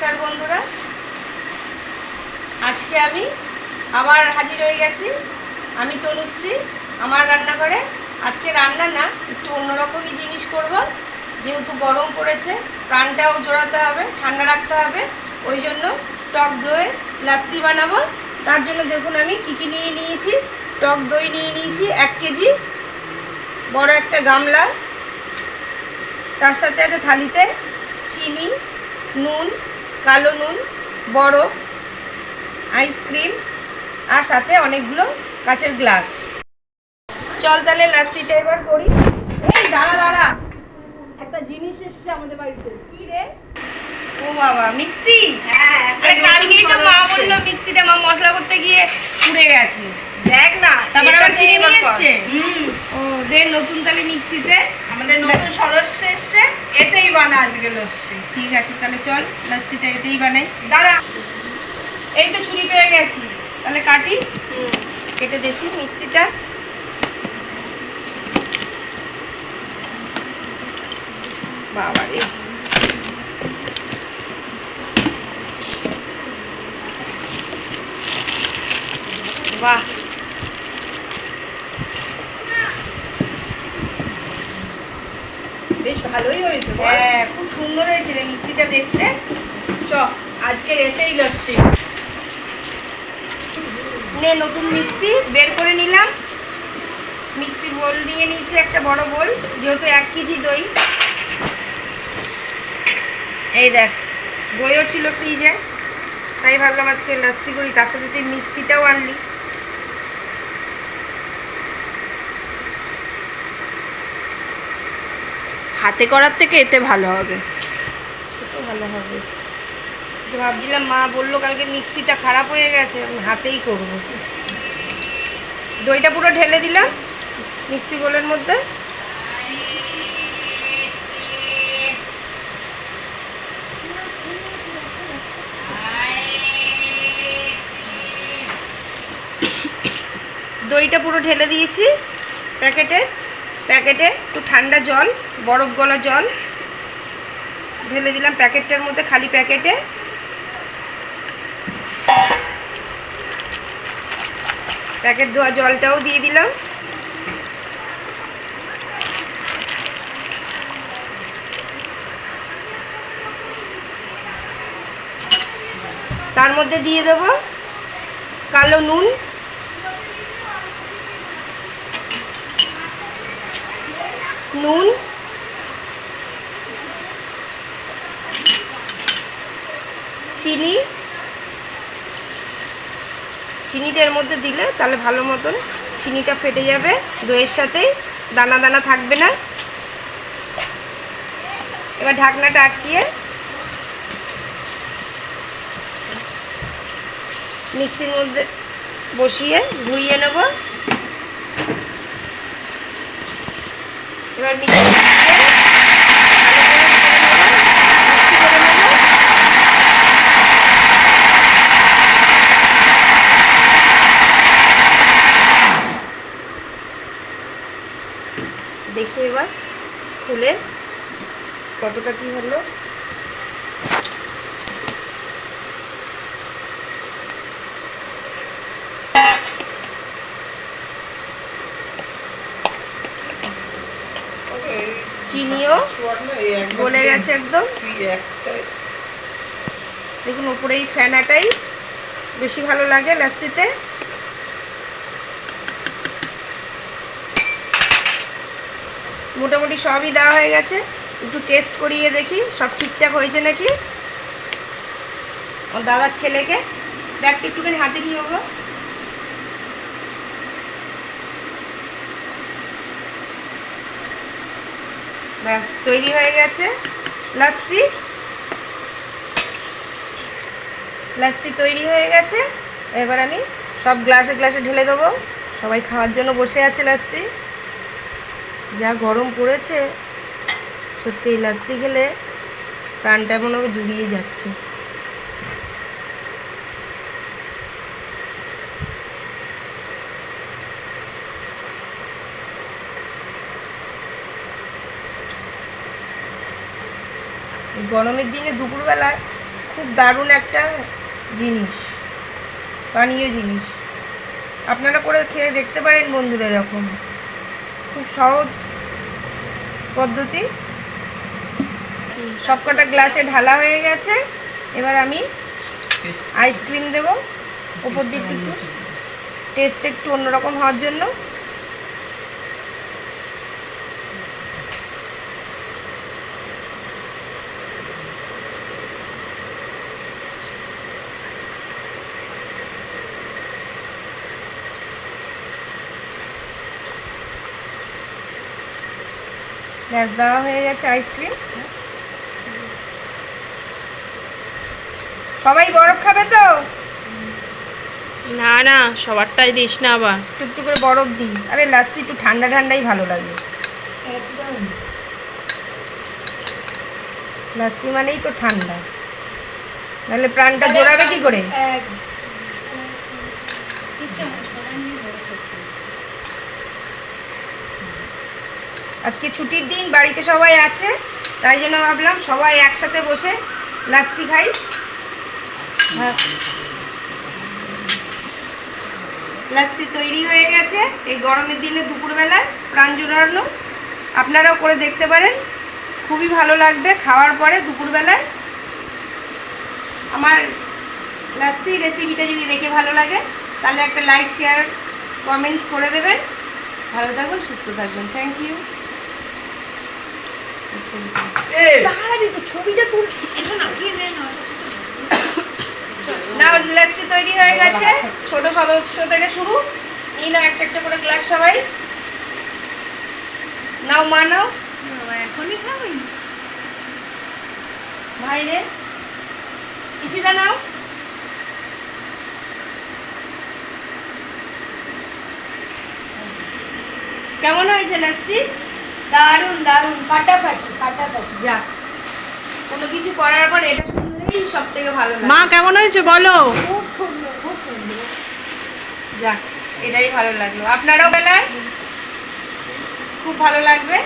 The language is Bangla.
নমস্কার বন্ধুরা। আজকে আমি আবার হাজির হয়ে গেছি। আমি তনুশ্রী, আমার রান্নাঘরে। আজকে রান্না না, একটু অন্যরকমই জিনিস করব। যেহেতু গরম পড়েছে, প্রাণটাও জোড়াতে হবে, ঠান্ডা রাখতে হবে। ওই জন্য টক দই লাস্তি বানাবো। তার জন্য দেখুন আমি কী কী নিয়ে নিয়েছি। টক দই নিয়ে নিয়েছি এক কেজি, বড় একটা গামলা। তার সাথে একটা থালিতে চিনি, নুন কালো নুন বরফ আইসক্রিম আর সাথে অনেকগুলো কাচের গ্লাস চল তাহলে লাস্তিটা এবার করি। এই দাঁড়া দাঁড়া। একটা জিনিস এসছে আমাদের বাড়িতে। কি রে? ও বাবা মিক্সি? হ্যাঁ কালকেই তো মা বলল মিক্সিটা মা মশলা করতে গিয়ে পুড়ে গেছে। দেখ না তারপর আবার কিনে নিয়ে এসছে? ও দে নতুন তাহলে মিক্সিতে। আমাদের নতুন সদস্য এসছে এতেই বানা আজকে লস্যি। ঠিক আছে তাহলে চল লাস্তিটা এতেই বানাই। দাঁড়া। এই তো ছুরি পেয়ে গেছি। তাহলে কাটি। কেটে দেখি মিক্সিটা। বাবা রে। বাহ। ভালোই হয়েছে হ্যাঁ খুব সুন্দর হয়েছিল মিক্সিটা দেখতে। চ, আজকে এতেই লস্যি নে, নতুন মিক্সি, বের করে নিলাম। মিক্সি বোল নিয়ে নিয়েছি একটা বড় বোল, যেহেতু এক কেজি দই। এই দেখ, দইও ছিল ফ্রিজে তাই ভাবলাম আজকে লাস্সি করি, তার সাথে তুই মিক্সিটাও আনলি। হাতে করার থেকে এতে ভালো হবে। ভালো হবে। ভাবছিলাম মা বলল কালকে মিক্সিটা খারাপ হয়ে গেছে, আমি হাতেই করব। দইটা পুরো ঢেলে দিলাম মিক্সি বোলের মধ্যে। দইটা পুরো ঢেলে দিয়েছি প্যাকেটে। প্যাকেটে একটু ঠান্ডা জল, বরফ গলা জল। ঢেলে দিলাম প্যাকেটটার মধ্যে খালি প্যাকেটে। প্যাকেট ধোয়া জলটাও দিয়ে দিলাম। তার মধ্যে দিয়ে দেবো কালো নুন। নুন। চিনি। চিনিটা এর মধ্যে দিলে তাহলে ভালো মতন চিনিটা ফেটে যাবে। দইয়ের সাথেই দানা দানা থাকবে না। এবার ঢাকনাটা আটকিয়ে মিক্সির মধ্যে বসিয়ে ঘুরিয়ে নেব। এবার মিক্সি। দেখি এবার খুলে কতটা কি হলো চিনিও গলে গেছে একদম। দেখুন উপরে এই ফেনাটাই বেশি ভালো লাগে লাস্সিতে মোটামুটি সবই দেওয়া হয়ে গেছে। একটু টেস্ট করিয়ে দেখি, সব ঠিকঠাক হয়েছে নাকি? দাদার ছেলেকে। ব্যাগটা একটুখানি হাতে নিয়ে হব ব্যাস, তৈরি হয়ে গেছে। লাস্সি লাস্সি তৈরি হয়ে গেছে। এবার আমি সব গ্লাসে গ্লাসে ঢেলে দেবো। সবাই খাওয়ার জন্য বসে আছে লাস্সি যা গরম পড়েছে সত্যি লাস্সি খেলে প্রাণটা মনে হবে জুড়িয়ে যাচ্ছে। গরমের দিনে দুপুরবেলা খুব দারুণ একটা জিনিস পানীয় জিনিস। আপনারা করে খেয়ে দেখতে পারেন বন্ধুরা এরকম খুব সহজ পদ্ধতি। সবকটা গ্লাসে ঢালা হয়ে গেছে। এবার আমি আইসক্রিম দেব। ওপর দিকে একটু টেস্ট একটু অন্যরকম হওয়ার জন্য। গ্যাস দেওয়া হয়ে গেছে আইসক্রিম সবাই বরফ খাবে তো? না না সবারটাই দিস না আবার। একটু করে বরফ দিই। আরে লাচ্ছি একটু ঠান্ডা ঠান্ডাই ভালো লাগে। লাচ্ছি মানেই তো ঠান্ডা। নাহলে প্রাণটা জোড়াবে কি করে? আজকে ছুটির দিন, বাড়িতে সবাই আছে, তাই জন্য ভাবলাম সবাই একসাথে বসে লাস্তি খাই। হ্যাঁ। লাচ্ছি তৈরি হয়ে গেছে, এই গরমের দিনে দুপুরবেলায় প্রাণ জোড়ানো আপনারাও করে দেখতে পারেন, খুবই ভালো লাগবে খাওয়ার পরে দুপুরবেলায়। আমার লাস্তি রেসিপিটা যদি দেখে ভালো লাগে, তাহলে একটা লাইক শেয়ার কমেন্টস করে দেবেন। ভালো থাকবেন সুস্থ থাকবেন। থ্যাংক ইউ দাঁড়াবি তো ছবিটা তুল। না লাচ্ছি তৈরি হয়ে গেছে। ছোট সদস্য থেকে শুরু। নিয়ে নাও একটা একটা করে গ্লাস সবাই। নাও মা নাও। এখনই ভাই রে ইসিদা নাও। কেমন হয়েছে লাচ্ছি দারুণ দারুণ ফাটাফাটি ফাটাফাটি। যা। কোনো কিছু করার পর এটা শুনলেই সব থেকে ভালো লাগে। মা কেমন হয়েছে বলো? খুব সুন্দর খুব সুন্দর। যা। এটাই ভালো লাগল। আপনারাও বেলায়? খুব ভালো লাগবে?